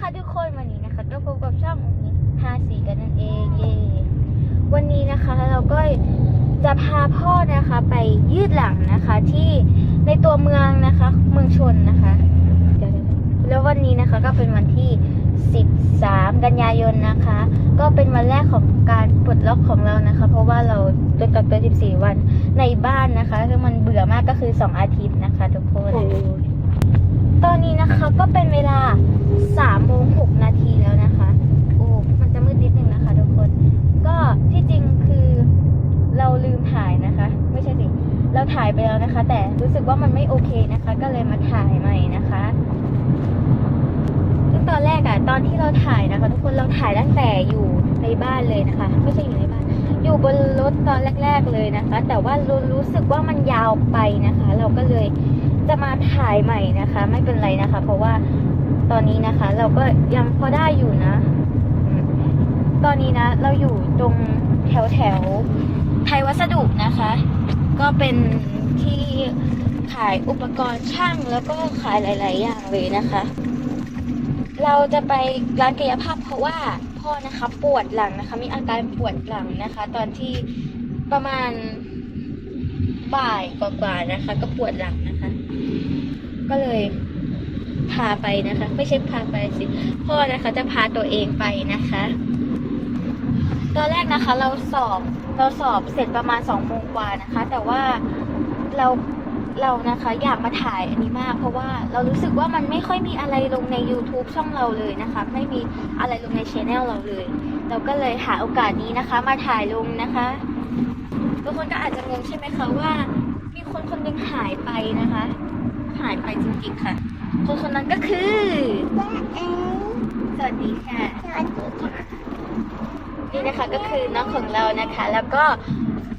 ค่ะทุกคนวันนี้นะคะก็พบกับช่องอุ้งอิงห้าสีกันนั่นเองเย่วันนี้นะคะเราก็จะพาพ่อนะคะไปยืดหลังนะคะที่ในตัวเมืองนะคะ เมืองชนนะคะ แล้ววันนี้นะคะก็เป็นวันที่ 13 กันยายนนะคะ ก็เป็นวันแรกของการปลดล็อกของเรานะคะ เพราะว่าเราโดนกักตัว 14 วันในบ้านนะคะซึ่งมันเบื่อมากก็คือ 2 อาทิตย์นะคะ ทุกคน ตอนนี้นะคะก็เป็นเวลา3โมง6นาทีแล้วนะคะ โอ้ มันจะมืดนิดนึงนะคะทุกคน ก็ที่จริงคือเราลืมถ่ายนะคะ ไม่ใช่สิ เราถ่ายไปแล้วนะคะ แต่รู้สึกว่ามันไม่โอเคนะคะ ก็เลยมาถ่ายใหม่นะคะซึ่งตอนแรกอะตอนที่เราถ่ายนะคะ ทุกคนเราถ่ายตั้งแต่อยู่ในบ้านเลยนะคะ ไม่ใช่อยู่ในบ้าน อยู่บนรถตอนแรก ๆเลยนะคะ แต่ว่ารู้รู้สึกว่ามันยาวไปนะคะ เราก็เลย จะมาถ่ายใหม่นะคะ ไม่เป็นไรนะคะ เพราะว่าตอนนี้นะคะ เราก็ยังพอได้อยู่นะ ตอนนี้นะ เราอยู่ตรงแถวแถวไทยวัสดุนะคะ ก็เป็นที่ขายอุปกรณ์ช่างแล้วก็ขายหลาย ๆ อย่างเลยนะคะ เราจะไปร้านกายภาพเพราะว่าพ่อนะคะปวดหลังนะคะ มีอาการปวดหลังนะคะ ตอนที่ประมาณบ่ายกว่าๆนะคะ ก็ปวดหลังนะคะ ก็เลยพาไปนะคะ ไม่ใช่พาไปสิ พ่อนะคะจะพาตัวเองไปนะคะ ตอนแรกนะคะเราสอบเราสอบเสร็จประมาณสองโมงกว่านะคะ แต่ว่าเราเรานะคะอยากมาถ่ายอันนี้มาก เพราะว่าเรารู้สึกว่ามันไม่ค่อยมีอะไรลงใน YouTube ช่องเราเลยนะคะ ไม่มีอะไรลงในช anel เราเลย เราก็เลยหาโอกาสนี้นะคะ มาถ่ายลงนะคะทุกคนก็อาจจะงงใช่ไหมคะว่า มีคนคนหนึงหายไปนะคะ หายไปจริงๆค่ะ คนคนนั้นก็คือสวัสดีค่ะนี่นะคะก็คือน้องของเรานะคะ แล้วก็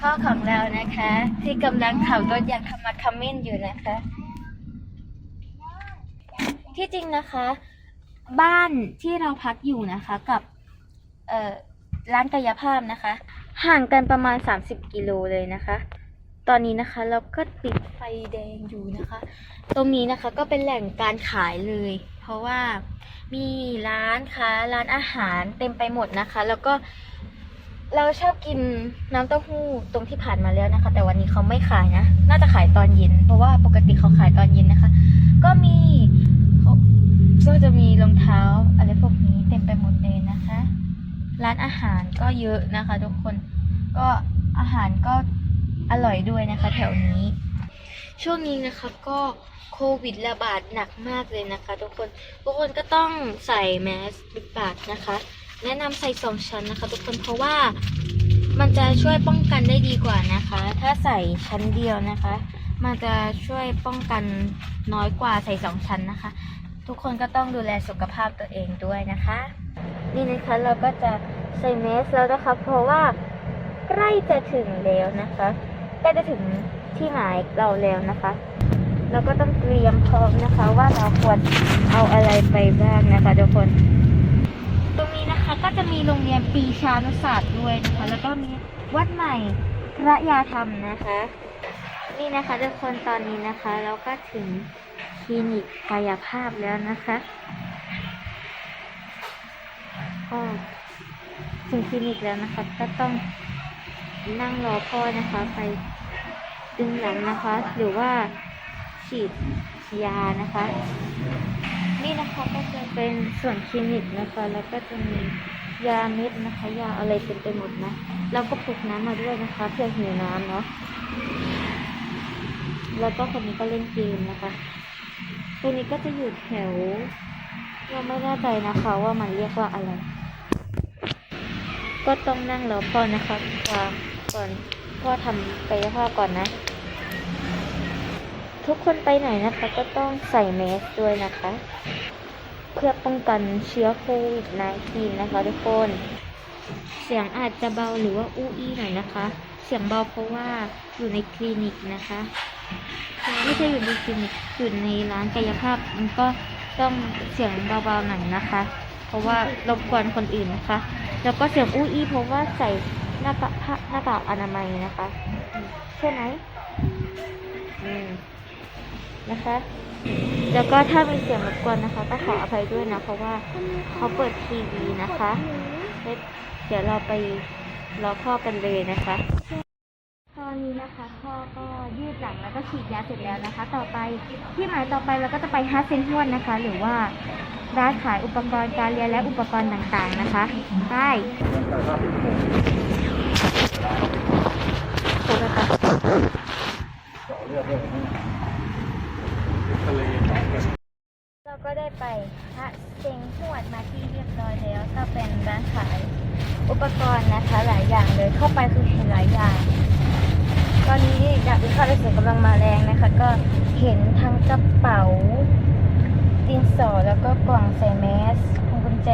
พ่อของเรานะคะ ที่กำลังขับรถอย่างขมักเขม้นอยู่นะคะ ที่จริงนะคะ บ้านที่เราพักอยู่นะคะกับเอ่อร้านกายภาพนะคะ ห่างกันประมาณ 30 กิโลเลยนะคะ ตอนนี้นะคะเราก็ติดไฟแดงอยู่นะคะ ตรงนี้นะคะก็เป็นแหล่งการขายเลย เพราะว่ามีร้านค้าร้านอาหารเต็มไปหมดนะคะ แล้วก็เราชอบกินน้ำเต้าหู้ตรงที่ผ่านมาแล้วนะคะ แต่วันนี้เขาไม่ขายนะ น่าจะขายตอนเย็น เพราะว่าปกติเขาขายตอนเย็นนะคะ ก็มีเขาก็จะมีรองเท้าอะไรพวกนี้เต็มไปหมดเลยนะคะ ร้านอาหารก็เยอะนะคะ ทุกคนก็อาหารก็ อร่อยด้วยนะคะ แถวนี้ ช่วงนี้นะคะก็โควิดระบาดหนักมากเลยนะคะ ทุกคนทุกคนก็ต้องใส่แมสปิดปากนะคะ แนะนำใส่สองชั้นนะคะ ทุกคนเพราะว่ามันจะช่วยป้องกันได้ดีกว่านะคะ ถ้าใส่ชั้นเดียวนะคะ มันจะช่วยป้องกันน้อยกว่าใส่สองชั้นนะคะ ทุกคนก็ต้องดูแลสุขภาพตัวเองด้วยนะคะ นี่นะคะเราก็จะใส่แมสแล้วนะคะ เพราะว่าใกล้จะถึงแล้วนะคะ ใกล้จะถึงที่หมายเราแล้วนะคะ เราก็ต้องเตรียมพร้อมนะคะ ว่าเราควรเอาอะไรไปบ้างนะคะทุกคน ตรงนี้นะคะก็จะมีโรงเรียนปีชานุศาสตร์ด้วยนะคะ แล้วก็มีวัดใหม่พระยาธรรมนะคะ นี่นะคะทุกคนตอนนี้นะคะ เราก็ถึงคลินิกกายภาพแล้วนะคะก็ถึงคลินิกแล้วนะคะ ก็ต้อง นั่งรอพ่อนะคะไปดึงหลังนะคะ หรือว่าฉีดยานะคะ นี่นะคะก็จะเป็นส่วนคลินิกนะคะ แล้วก็จะมียาเม็ดนะคะ ยาอะไรเต็มไปหมดนะแล้วก็พกน้ำมาด้วยนะคะ เพื่อหิวน้ำเนาะแล้วก็คนนี้ก็เล่นเกมนะคะตัวนี้ก็จะอยู่แถวเราไม่แน่ใจนะคะว่ามันเรียกว่าอะไร ก็ต้องนั่งรอพ่อนะคะว่า ก่อนพ่อทำกายภาพก่อนนะ ทุกคนไปไหนนะคะ ก็ต้องใส่แมสด้วยนะคะ เพื่อป้องกันเชื้อโควิด -19 นะคะทุกคน เสียงอาจจะเบาหรือว่าอู้อี้หน่อยนะคะ เสียงเบาเพราะว่าอยู่ในคลินิกนะคะไม่ใช่อยู่ในคลินิกอยู่ในร้านกายภาพมันก็ต้องเสียงเบาๆหน่อยนะคะ เพราะว่ารบกวนคนอื่นนะคะ แล้วก็เสียงอู้อี้เพราะว่าใส่ หน้ากากผ้าหน้ากากอนามัยนะคะอืมใช่ไหมอืมนะคะ แล้วก็ถ้ามีเสียงรบกวนนะคะก็ขออภัยด้วยนะเพราะว่าเขาเปิดทีวีนะคะเดี๋ยวเราไปรอพ่อกันเลยนะคะตอนนี้นะคะพ่อก็ยืดหลังแล้วก็ฉีดยาเสร็จแล้วนะคะ ต่อไปที่หมายต่อไปเราก็จะไปฮาร์ดเซนทวนนะคะ หรือว่าร้านขายอุปกรณ์การเรียนและอุปกรณ์ต่างๆนะคะไป โทษนะคะเราก็ได้ไปฮาร์ดเซนทวนมาที่เรียบร้อยแล้ว ก็เป็นร้านขายอุปกรณ์นะคะหลายอย่างเลยเข้าไปคือเห็นหลายอย่าง ตอนนี้อยากวิเคราะห์และเสียงกำลังมาแรงนะคะ ก็เห็นทั้งกระเป๋าดินสอแล้วก็กล่องใส่แมสพวงกุญแจ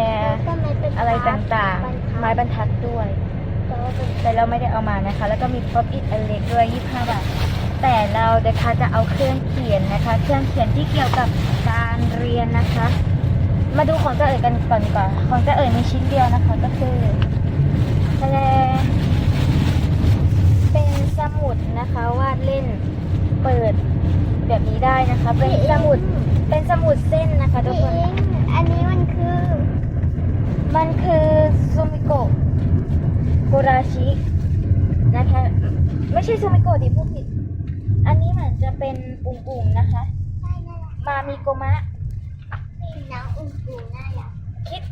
อะไรต่างๆ ไม้บรรทัดด้วย แต่เราไม่ได้เอามานะคะ แล้วก็มีป๊อปอิทอันเล็กด้วย 25 บาท แต่เราเดี๋ยวค่ะจะเอาเครื่องเขียนนะคะ เครื่องเขียนที่เกี่ยวกับการเรียนนะคะ มาดูของเจ้าเอ๋ยกันก่อนดีกว่าของเจ้าเอ๋ยมีชิ้นเดียวนะคะก็คือทะเลเป็นสมุดนะคะวาดเล่นเปิดแบบนี้ได้นะคะ เป็นสมุดเป็นสมุดเส้นนะคะทุกคน อันนี้มันคือ มันคือซูมิโกะ โกราชินะคะ ไม่ใช่ซูมิโกะดิพูดผิด อันนี้เหมือนจะเป็นปุ่มๆนะคะะมามีโกมะนี่น้องอุ่นปูน่ารักคิด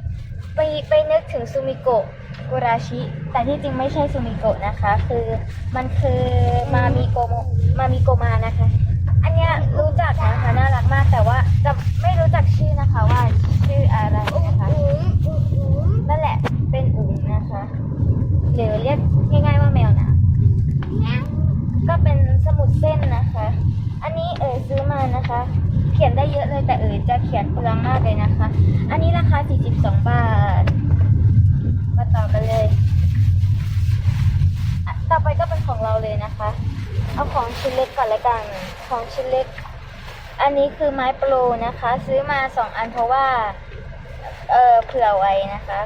ไปไปนึกถึงซูมิโกะโกราชิ แต่ที่จริงไม่ใช่ซูมิโกะนะคะ คือมันคือมามีโกโมมามีโกมานะคะ อันเนี้ยรู้จักนะคะน่ารักมากแต่ว่าจะไม่รู้จักชื่อนะคะว่าชื่ออะไรนะคะ อุ๋งอุ๋งอุ๋ง นั่นแหละเป็นอุ๋งนะคะ หรือเรียกง่ายๆว่าแมวนะก็เป็นสมุดเส้นนะคะ อันนี้เอ๋ยซื้อมานะคะ เขียนได้เยอะเลยแต่เอ๋ยจะเขียนเปลืองมากเลยนะคะ อันนี้ราคา 42 บาท มาต่อกันเลย ต่อไปก็เป็นของเราเลยนะคะ เอาของชิ้นเล็กก่อนละกัน ของชิ้นเล็ก อันนี้คือไม้โปรนะคะ ซื้อมาสองอันเพราะว่า เออเผื่อไว้นะคะ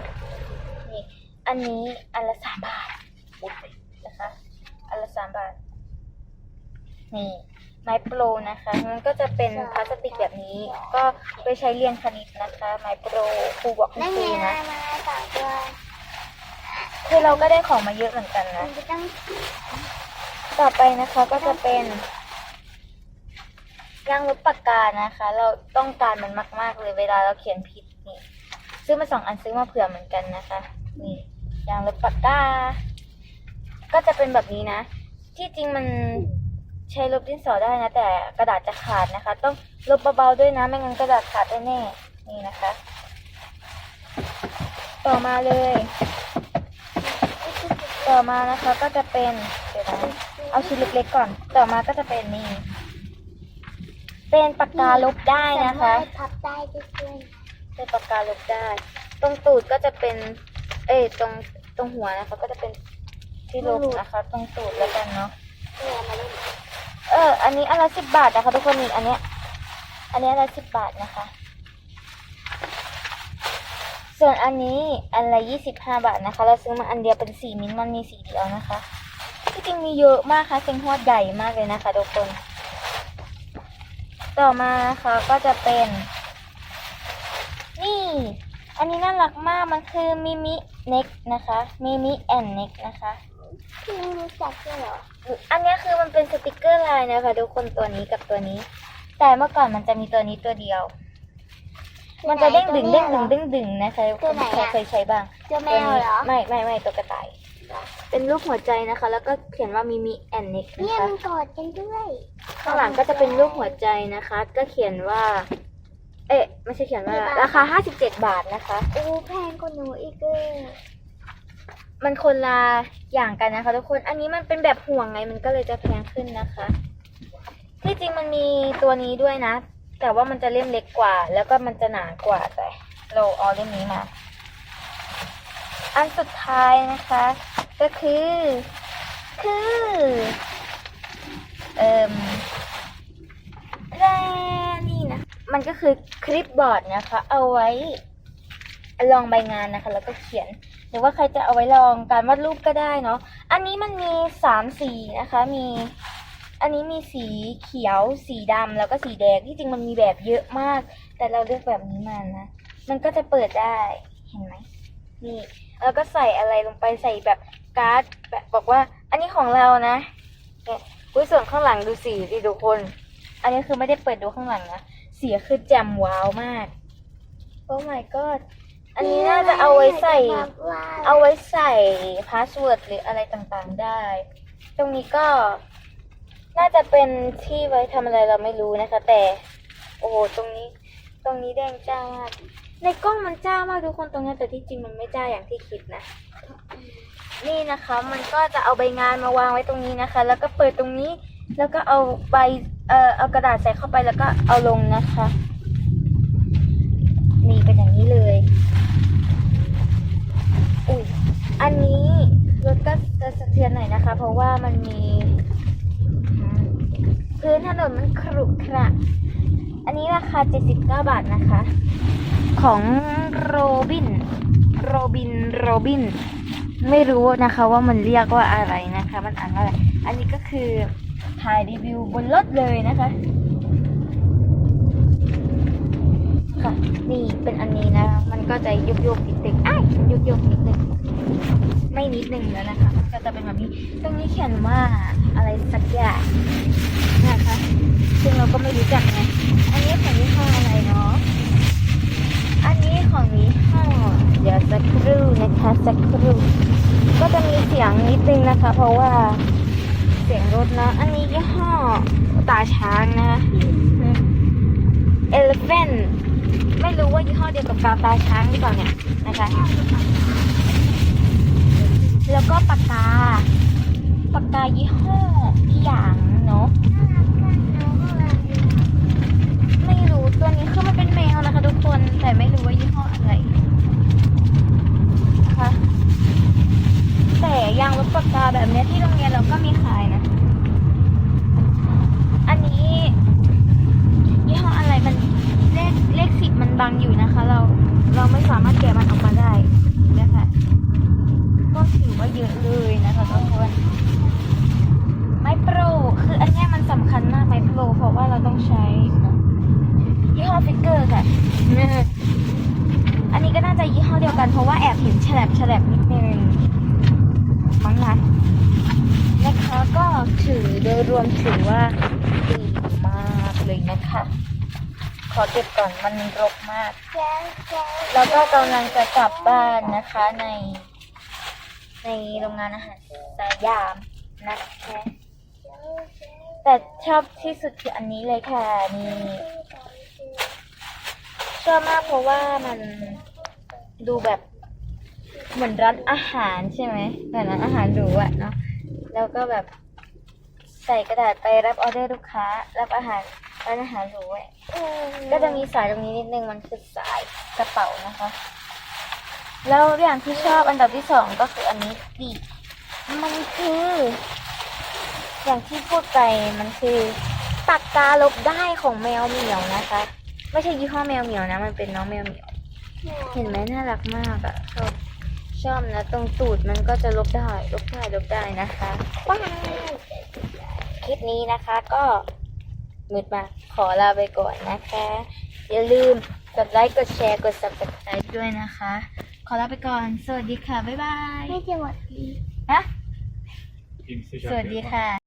อันนี้อันละสามบาทอุ๊ยนะคะอันละสามบาท นี่ไม้โปรนะคะ มันก็จะเป็นพลาสติกแบบนี้ ก็ไปใช้เรียนคณิตนะคะ ไม้โปรครูบอกให้นั่นไงซื้อมานะมาสองตัวคือเราก็ได้ของมาเยอะเหมือนกันมันะนจะต้องต่อไปนะคะก็จะเป็นยางลบปากกานะคะ เราต้องการมันมาก ๆ เลยเวลาเราเขียนผิดนี่ ซื้อมาสองอันซื้อมาเผื่อเหมือนกันนะคะ นี่ ยางลบปากกา ก็จะเป็นแบบนี้นะ ที่จริงมันใช้ลบดินสอได้นะ แต่กระดาษจะขาดนะคะ ต้องลบเบาๆด้วยนะ ไม่งั้นกระดาษขาดแน่ๆนี่นะคะ ต่อมาเลย ต่อมานะคะก็จะเป็นเดี๋ยวนะเอาชิ้นเล็กๆก่อน ต่อมาก็จะเป็นนี่เป็นปากกาลบได้นะคะสามารถพับได้ด้วยเป็นปากกาลบได้ ตรงตูดก็จะเป็น เอ้ยตรงตรงหัวนะคะ ก็จะเป็นที่ลบนะคะ ตรงตูดแล้วกันเนาะเออ อันนี้อันละสิบบาทนะคะ ทุกคนนี่อันเนี้ยอันนี้อันละสิบบาทนะคะ ส่วนอันนี้อันละยี่สิบห้าบาทนะคะ เราซื้อมาอันเดียวเป็นสีมิ้นมันมีสีเดียวนะคะที่จริงมีเยอะมากค่ะเซ็งฮวดใหญ่มากเลยนะคะทุกคน ต่อมานะคะก็จะเป็น นี่ อันนี้น่ารักมากมันคือมิมิ เน็กนะคะมิมิแอนเน็กนะคะพี่ไม่รู้จักด้วยเหรอ อันเนี้ยคือมันเป็นสติกเกอร์ลายนะคะทุกคนตัวนี้กับตัวนี้ แต่เมื่อก่อนมันจะมีตัวนี้ตัวเดียว มันจะเด้งดึงเด้งดึงเด้งดึงนะคะคุณใครเคยใช้บ้างเจ้าแมตัววนี้เหรอ ไม่ไม่ไม่ตัวกระต่าย เป็นรูปหัวใจนะคะ แล้วก็เขียนว่ามิมิแอนเน็กนะเนี่ยคะมันกอดกันด้วย ข้างหลังก็จะเป็นรูปหัวใจนะคะ ก็เขียนว่า เอ๊ะไม่ใช่เขียนว่าราคา57บาทนะคะ โอ้แพงกว่าหนูอีกเลยมันคนละอย่างกันนะคะ ทุกคน อันนี้มันเป็นแบบห่วงไง มันก็เลยจะแพงขึ้นนะคะ ที่จริงมันมีตัวนี้ด้วยนะ แต่ว่ามันจะเล่มเล็กกว่า แล้วก็มันจะหนากว่าแต่เราเอาเล่มนี้มา อันสุดท้ายนะคะ ก็คือ คือ เอ่มแร่นี่นะ มันก็คือคลิปบอร์ดนะคะ เอาไว้ลองใบงานนะคะ แล้วก็เขียน หรือว่าใครจะเอาไว้ลองการวาดรูปก็ได้เนาะอันนี้มันมีสามสีนะคะ มีอันนี้มีสีเขียว สีดำแล้วก็สีแดงที่จริงมันมีแบบเยอะมาก แต่เราเลือกแบบนี้มานะมันก็จะเปิดได้เห็นไหมนี่แล้วก็ใส่อะไรลงไปใส่แบบการ์ดแบบบอกว่า อันนี้ของเรานะเนี่ยส่วนข้างหลังดูสีดิทุกคน อันนี้คือไม่ได้เปิดดูข้างหลังนะ สียคือแจ่มว้าวมาก โอ้ my god อันนี้น่าจะเอาไว้ใส่ เอาไว้ใส่พาสเวิร์ดหรืออะไรต่างๆได้ ตรงนี้ก็ น่าจะเป็นที่ไว้ทำอะไรเราไม่รู้นะคะ แต่ โอ้โหตรงนี้ ตรงนี้แดงจ้ามาก ในกล้องมันจ้ามากทุกคนตรงนี้แต่ที่จริงมันไม่จ้าอย่างที่คิดนะ นี่นะคะ มันก็จะเอาใบงานมาวางไว้ตรงนี้นะคะ แล้วก็เปิดตรงนี้ แล้วก็เอาใบเอ่อเอากระดาษใส่เข้าไปแล้วก็เอาลงนะคะนี่เป็นอย่างนี้เลยอุ้ยอันนี้รถก็จะสะเทือนหน่อยนะคะ เพราะว่ามันมี พื้นถนนมันขรุขระอันนี้ราคา 79 บาทนะคะ ของโรบิน โรบิน โรบิน ไม่รู้นะคะว่ามันเรียกว่าอะไรนะคะ มันอ่านว่าอะไร อันนี้ก็คือ ถ่ายรีวิวบนรถเลยนะคะค่ะนี่เป็นอันนี้นะคะมันก็จะยุบยุบๆนิดนึงอ้ายยุบยุบๆนิดนึงไม่นิดนึงแล้วนะคะ ก็จะเป็นแบบนี้ตรงนี้เขียนว่าอะไรสักอย่างนะคะซึ่งเราก็ไม่รู้จักไงอันนี้ของยี่ห้ออะไรเนาะอันนี้ของยี่ห้อเดี๋ยวสักครู่นะคะสักครู่ก็จะมีเสียงนิดนึงนะคะ เพราะว่า เสียงรถนะ อันนี้ยี่ห้อตาช้างนะคะ Elephant ไม่รู้ว่ายี่ห้อเดียวกับกาวตาช้างหรือเปล่าเนี่ยนะคะแล้วก็ปากกา ปากกายี่ห้อที่อย่างเนาะไม่รู้ตัวนี้คือมันเป็นแมวนะคะทุกคนแต่ไม่รู้ว่ายี่ห้ออะไรนะคะแต่ยางลบปากกาแบบเนี้ยที่โรงเรียนเราก็มีขายนะ อันนี้ ยี่ห้ออะไรมันเลขเล ขสิบมันบังอยู่นะคะ เราเราไม่สามารถแกะมันออกมาได้นะคะก็ถือว่าเยอะเลยนะคะทุกคนไม้โปรคืออันนี้มันสำคัญมากไม้โปรเพราะว่าเราต้องใช้ยี่ห้อฟิกเกอร์ค่ะอันนี้ก็น่าจะยี่ห้อเดียวกันเพราะว่าแอบเห็นแฉลบแฉลบนิดนึงมั้งนะนะคะก็ถือโดยรวมถือว่าดีมากเลยนะคะ ขอเก็บก่อนมันรกมาก แล้วก็กำลังจะกลับบ้านนะคะใน ในโรงงานอาหารสยามนะคะแต่ชอบที่สุดคืออันนี้เลยค่ะนี่ชอบมากเพราะว่ามันดูแบบเหมือนร้านอาหารใช่ไหมเหมือนร้านอาหารหรูอะเนาะแล้วก็แบบใส่กระดาษไปรับออเดอร์ลูกค้า รับอาหาร ร้านอาหารหรูอะก็จะมีสายตรงนี้นิดนึงมันคือสายกระเป๋านะคะ แล้วอย่างที่ชอบอันดับที่สองก็คืออันนี้ปีกมันคือ อย่างที่พูดไปมันคือปากกาลบได้ของแมวเหมียวนะคะ ไม่ใช่ยี่ห้อแมวเหมียวนะ มันเป็นน้องแมวเหมียว เห็นไหมน่ารักมากอะชอบชอบนะ ตรงตูดมันก็จะลบได้ ลบได้ลบได้นะคะว้าวคลิปนี้นะคะก็ มืดมากขอลาไปก่อนนะคะ อย่าลืมกดไลค์ กดแชร์ กด subscribe ด้วยนะคะ ขอลาไปก่อน สวัสดีค่ะ บ๊ายบาย ไม่จะหมดดีนะ Kimse สวัสดีค่ะ